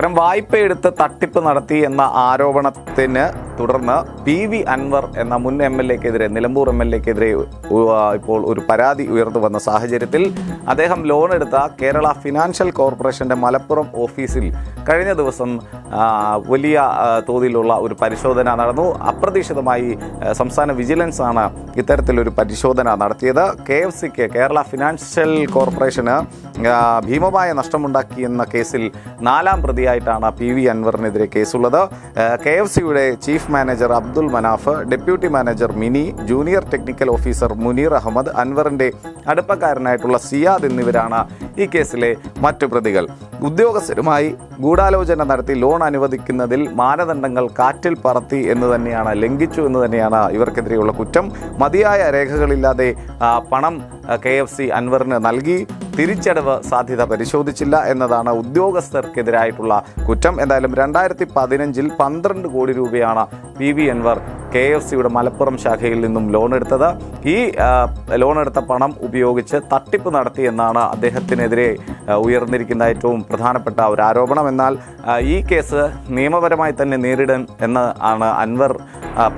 നമസ്കാരം വായ്പയെടുത്ത് തട്ടിപ്പ് നടത്തി എന്ന ആരോപണത്തിന് തുടർന്ന് പി വി അൻവർ എന്ന മുൻ എം എൽ എക്കെതിരെ നിലമ്പൂർ എം എൽ എക്കെതിരെ ഇപ്പോൾ ഒരു പരാതി ഉയർന്നു വന്ന സാഹചര്യത്തിൽ അദ്ദേഹം ലോൺ എടുത്ത കേരള ഫിനാൻഷ്യൽ കോർപ്പറേഷന്റെ മലപ്പുറം ഓഫീസിൽ കഴിഞ്ഞ ദിവസം വലിയ തോതിലുള്ള ഒരു പരിശോധന നടന്നു. അപ്രതീക്ഷിതമായി സംസ്ഥാന വിജിലൻസ് ആണ് ഇത്തരത്തിലൊരു പരിശോധന നടത്തിയത്. കെ എഫ് സിക്ക് കേരള ഫിനാൻഷ്യൽ കോർപ്പറേഷന് ഭീമമായ നഷ്ടമുണ്ടാക്കിയെന്ന കേസിൽ നാലാം പ്രതിയായിട്ടാണ് പി വി അൻവറിനെതിരെ കേസുള്ളത്. കെ എഫ് സിയുടെ chief manager Abdul Manaf deputy manager Mini junior technical officer Munir Ahammed അൻവറിന്റെ അടുപ്പക്കാരനായിട്ടുള്ള സിയാദ് എന്നിവരാണ് ഈ കേസിലെ മറ്റു പ്രതികൾ. ഉദ്യോഗസ്ഥരുമായി ഗൂഢാലോചന നടത്തി ലോൺ അനുവദിക്കുന്നതിൽ മാനദണ്ഡങ്ങൾ കാറ്റിൽ പറത്തി എന്ന് തന്നെയാണ് ലംഘിച്ചു എന്ന് തന്നെയാണ് ഇവർക്കെതിരെയുള്ള കുറ്റം. മതിയായ രേഖകളില്ലാതെ പണം കെ എഫ് സി അൻവറിന് നൽകി തിരിച്ചടവ് സാധ്യത പരിശോധിച്ചില്ല എന്നതാണ് ഉദ്യോഗസ്ഥർക്കെതിരായിട്ടുള്ള കുറ്റം. എന്തായാലും രണ്ടായിരത്തി പതിനഞ്ചിൽ പന്ത്രണ്ട് കോടി രൂപയാണ് P V Anvar K F സിയുടെ മലപ്പുറം ശാഖയിൽ നിന്നും ലോൺ എടുത്തത്. ഈ ലോൺ എടുത്ത പണം ഉപയോഗിച്ച് തട്ടിപ്പ് നടത്തി എന്നാണ് അദ്ദേഹത്തിനെതിരെ ഉയർന്നിരിക്കുന്ന ഏറ്റവും പ്രധാനപ്പെട്ട ഒരു ആരോപണം. എന്നാൽ ഈ കേസ് നിയമപരമായി തന്നെ നേരിടാൻ എന്ന് ആണ് അൻവർ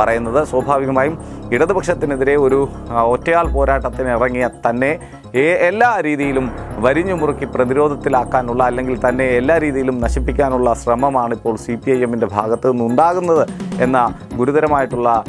പറയുന്നത്. സ്വാഭാവികമായും ഇടതുപക്ഷത്തിനെതിരെ ഒരു ഒറ്റയാൾ പോരാട്ടത്തിന് ഇറങ്ങിയ തന്നെ എല്ലാ രീതിയിലും വരിഞ്ഞു മുറുക്കി പ്രതിരോധത്തിലാക്കാനുള്ള അല്ലെങ്കിൽ തന്നെ എല്ലാ രീതിയിലും നശിപ്പിക്കാനുള്ള ശ്രമമാണ് ഇപ്പോൾ സി പി ഐ എമ്മിന്റെ ഭാഗത്തു നിന്നുണ്ടാകുന്നത്. എന്ന ഗുരുതരമായിട്ടുള്ള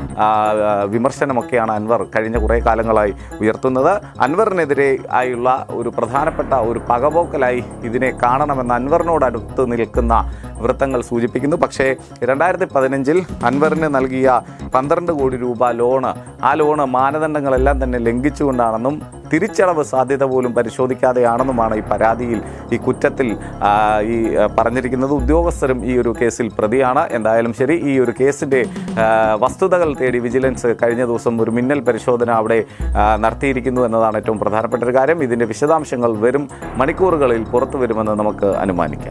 വിമർശനമൊക്കെയാണ് അൻവർ കഴിഞ്ഞ കുറേ കാലങ്ങളായി ഉയർത്തുന്നത്. അൻവറിനെതിരെ ആയുള്ള ഒരു പ്രധാനപ്പെട്ട ഒരു പകപോക്കലായി ഇതിനെ കാണണമെന്ന് അൻവറിനോട് അടുത്ത് നിൽക്കുന്ന വൃത്തങ്ങൾ സൂചിപ്പിക്കുന്നു. പക്ഷേ രണ്ടായിരത്തി പതിനഞ്ചിൽ അൻവറിന് നൽകിയ പന്ത്രണ്ട് കോടി രൂപ ലോണ്. ആ ലോണ് മാനദണ്ഡങ്ങളെല്ലാം തന്നെ ലംഘിച്ചുകൊണ്ടാണെന്നും തിരിച്ചടവ് സാധ്യത പോലും പരിശോധിക്കാതെയാണെന്നുമാണ് ഈ പരാതിയിൽ ഈ കുറ്റത്തിൽ ഈ പറഞ്ഞിരിക്കുന്നത്. ഉദ്യോഗസ്ഥരും ഈ ഒരു കേസിൽ പ്രതിയാണ്. എന്തായാലും ശരി ഈ ഒരു കേസിന്റെ വസ്തുതകൾ തേടി വിജിലൻസ് കഴിഞ്ഞ ദിവസം ഒരു മിന്നൽ പരിശോധന അവിടെ നടത്തിയിരിക്കുന്നു എന്നതാണ് ഏറ്റവും പ്രധാനപ്പെട്ട ഒരു കാര്യം. ഇതിന്റെ വിശദാംശങ്ങൾ വരും മണിക്കൂറുകളിൽ പുറത്തു വരുമെന്ന് നമുക്ക് അനുമാനിക്കാം.